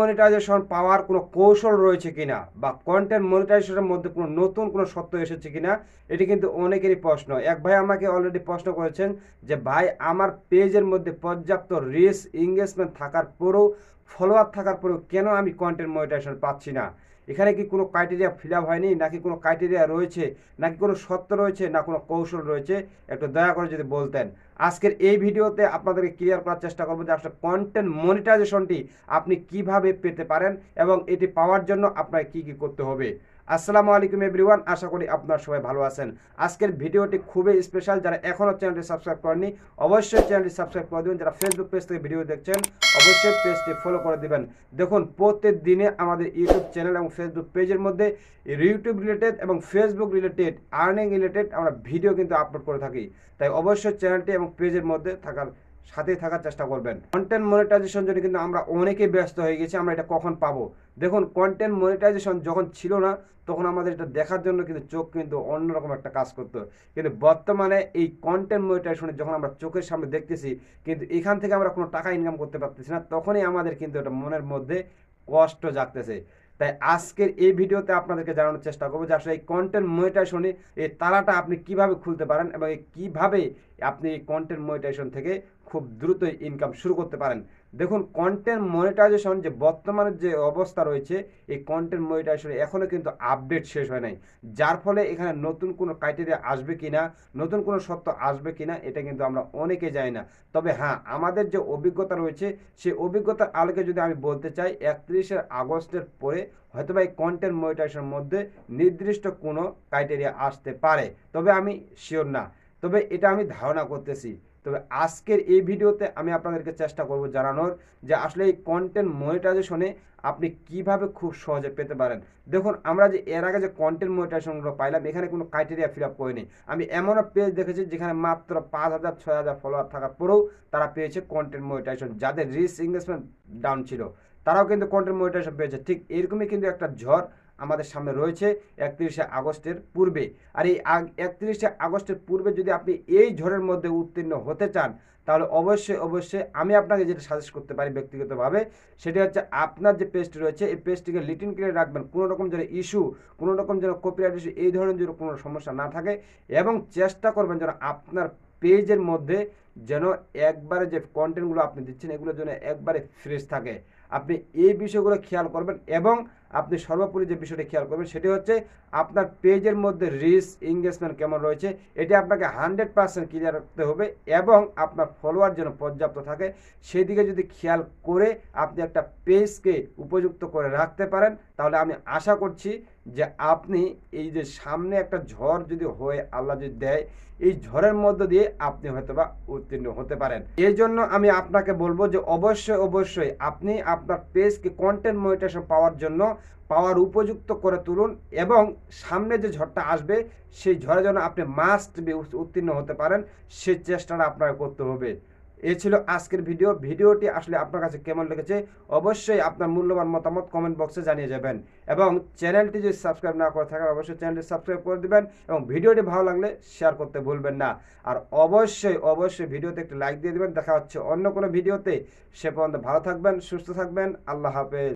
Monetization পাওয়ার কোনো কৌশল রয়েছে কিনা বা কন্টেন্ট মনিটাইজেশনের মধ্যে কোনো নতুন কোনো সত্য এসেছে কিনা, এটি কিন্তু অনেকেরই প্রশ্ন। এক ভাই আমাকে অলরেডি প্রশ্ন করেছেন যে, ভাই, আমার পেজের মধ্যে পর্যাপ্ত রিস এঙ্গেজমেন্ট থাকার পরেও ফলোয়ার থাকার পরেও কেন আমি কন্টেন্ট মনিটাইজেশন পাচ্ছি না? এখানে কি কোনো ক্রাইটেরিয়া ফিল আপ হয়নি? নাকি কোনো ক্রাইটেরিয়া রয়েছে? নাকি কোনো সত্য রয়েছে? না কোনো কৌশল রয়েছে? একটু দয়া করে যদি বলতেন। আজকের এই ভিডিওতে আপনাদেরকে ক্লিয়ার করার চেষ্টা করব যে আসলে কন্টেন্ট মনিটাইজেশনটি আপনি কীভাবে পেতে পারেন এবং এটি পাওয়ার জন্য আপনাকে কি কি করতে হবে। আসসালামু আলাইকুম এভরিওয়ান, আশা করি আপনারা সবাই ভালো আছেন। আজকের ভিডিওটি খুবই স্পেশাল যারা এখনও চ্যানেলটি সাবস্ক্রাইব করেনি অবশ্যই চ্যানেলটি সাবস্ক্রাইব করে দেবেন। যারা ফেসবুক পেজ থেকে ভিডিও দেখছেন, অবশ্যই পেজটি ফলো করে দিবেন। দেখুন প্রত্যেক দিনে আমাদের ইউটিউব চ্যানেল এবং ফেসবুক পেজের মধ্যে ইউটিউব রিলেটেড এবং ফেসবুক রিলেটেড আর্নিং রিলেটেড আমরা ভিডিও কিন্তু আপলোড করে থাকি। তাই অবশ্যই চ্যানেলটি এবং পেজের মধ্যে থাকার সাথেই থাকার চেষ্টা করবেন। কন্টেন্ট মনিটাইজেশন জন্য কিন্তু আমরা অনেকেই ব্যস্ত হয়ে গেছি, আমরা এটা কখন পাবো? দেখুন কন্টেন্ট মনিটাইজেশন যখন ছিল না, তখন আমাদের এটা দেখার জন্য কিন্তু চোখ কিন্তু অন্যরকম একটা কাজ করতো। কিন্তু বর্তমানে এই কন্টেন্ট মনিটাইজেশনে যখন আমরা চোখের সামনে দেখতেছি, কিন্তু এখান থেকে আমরা কোনো টাকা ইনকাম করতে পারতেছি না, তখনই আমাদের কিন্তু এটা মনের মধ্যে কষ্ট জাগতেছে। তাই আজকের এই ভিডিওতে আপনাদেরকে জানানোর চেষ্টা করব যে আসলে এই কন্টেন্ট মনিটাইজেশনে এই তালাটা আপনি কীভাবে খুলতে পারেন এবং কীভাবে আপনি এই কন্টেন্ট মনিটাইজেশন থেকে খুব দ্রুত ইনকাম শুরু করতে পারেন। দেখুন কন্টেন্ট মনিটাইজেশন যে বর্তমানে যে অবস্থা রয়েছে, এই কন্টেন্ট মনিটাইজেশন এখনও কিন্তু আপডেট শেষ হয় নাই। যার ফলে এখানে নতুন কোনো ক্রাইটেরিয়া আসবে কিনা, নতুন কোনো সত্য আসবে কিনা, এটা কিন্তু আমরা অনেকে জানি না। তবে হ্যাঁ আমাদের যে অভিজ্ঞতা রয়েছে, সেই অভিজ্ঞতার আলোকে যদি আমি বলতে চাই, একত্রিশে আগস্টের পরে হয়তো বা এই কন্টেন্ট মনিটাইজেশনের মধ্যে নির্দিষ্ট কোনো ক্রাইটেরিয়া আসতে পারে। তবে আমি শিওর না। তবে এটা আমি ধারণা করতেছি। তবে আজকের এই ভিডিওতে আমি আপনাদেরকে চেষ্টা করব জানানোর যে আসলে এই কন্টেন্ট মনিটাইজেশনে আপনি কীভাবে খুব সহজে পেতে পারেন। দেখুন, আমরা যে এর আগে যে কন্টেন্ট মনিটাইজেশনগুলো পাইলাম, এখানে কোনো ক্রাইটেরিয়া ফিল আপ করিনি। আমি এমনও পেজ দেখেছি যেখানে মাত্র পাঁচ হাজার, ছয় হাজার ফলোয়ার থাকার পরেও তারা পেয়েছে কন্টেন্ট মনিটাইজেশন যাদের রিস ইনভেস্টমেন্ট ডাউন ছিল। তারাও কিন্তু কন্টেন্ট মনিটাইজেশন পেয়েছে। ঠিক এরকমই কিন্তু একটা ঝড় আমাদের সামনে রয়েছে একত্রিশে আগস্টের পূর্বে। আর এই একত্রিশে আগস্টের পূর্বে যদি আপনি এই ঝড়ের মধ্যে উত্তীর্ণ হতে চান, তাহলে অবশ্যই অবশ্যই আমি আপনাকে যেটা সাজেস্ট করতে পারি ব্যক্তিগতভাবে, সেটি হচ্ছে আপনার যে পেজটি রয়েছে, এই পেজটিকে লিটিন করে রাখবেন। কোনো রকম যেন ইস্যু কোনো রকম যেন কপিরাইট ইস্যু এই ধরনের যেন কোনো সমস্যা না থাকে এবং চেষ্টা করবেন যেন আপনার পেজের মধ্যে যেন একবারে যে কন্টেন্টগুলো আপনি দিচ্ছেন এগুলো যেন একবারে ফ্রেশ থাকে। আপনি এই বিষয়গুলো খেয়াল করবেন এবং আপনি সর্বোপরি যে বিষয়টি খেয়াল করবেন, সেটি হচ্ছে আপনার পেজের মধ্যে রিস এঙ্গেজমেন্ট কেমন রয়েছে, এটি আপনাকে হান্ড্রেড পার্সেন্ট ক্লিয়ার রাখতে হবে এবং আপনার ফলোয়ার যেন পর্যাপ্ত থাকে, সেদিকে যদি খেয়াল করে আপনি একটা পেজকে উপযুক্ত করে রাখতে পারেন, তাহলে আমি আশা করছি যে আপনি এই যে সামনে একটা ঝড় যদি হয়ে আল্লাহ যদি দেয়, এই ঝড়ের মধ্য দিয়ে আপনি হয়তোবা উত্তীর্ণ হতে পারেন। এই জন্য আমি আপনাকে বলব যে অবশ্যই অবশ্যই আপনি আপনার পেজকে কন্টেন্ট মনিটেশন পাওয়ার জন্য পাওয়ার উপযুক্ত করে তুলুন এবং সামনে যে ঝড়টা আসবে, সেই ঝড়ে যেন আপনি মাস্ট বি উত্তীর্ণ হতে পারেন সেই চেষ্টাটা আপনাকে করতে হবে। এ ছিল আজকের ভিডিও। ভিডিওটি আসলে আপনার কাছে কেমন লেগেছে অবশ্যই আপনার মূল্যবান মতামত কমেন্ট বক্সে জানিয়ে যাবেন। এবং চ্যানেলটি যদি সাবস্ক্রাইব না করে থাকেন, অবশ্যই চ্যানেলটি সাবস্ক্রাইব করে দিবেন এবং ভিডিওটি ভালো লাগলে শেয়ার করতে ভুলবেন না। আর অবশ্যই অবশ্যই ভিডিওতে একটি লাইক দিয়ে দিবেন। দেখা হচ্ছে অন্য কোনো ভিডিওতে। সে পর্যন্ত ভালো থাকবেন, সুস্থ থাকবেন। আল্লাহ হাফেজ।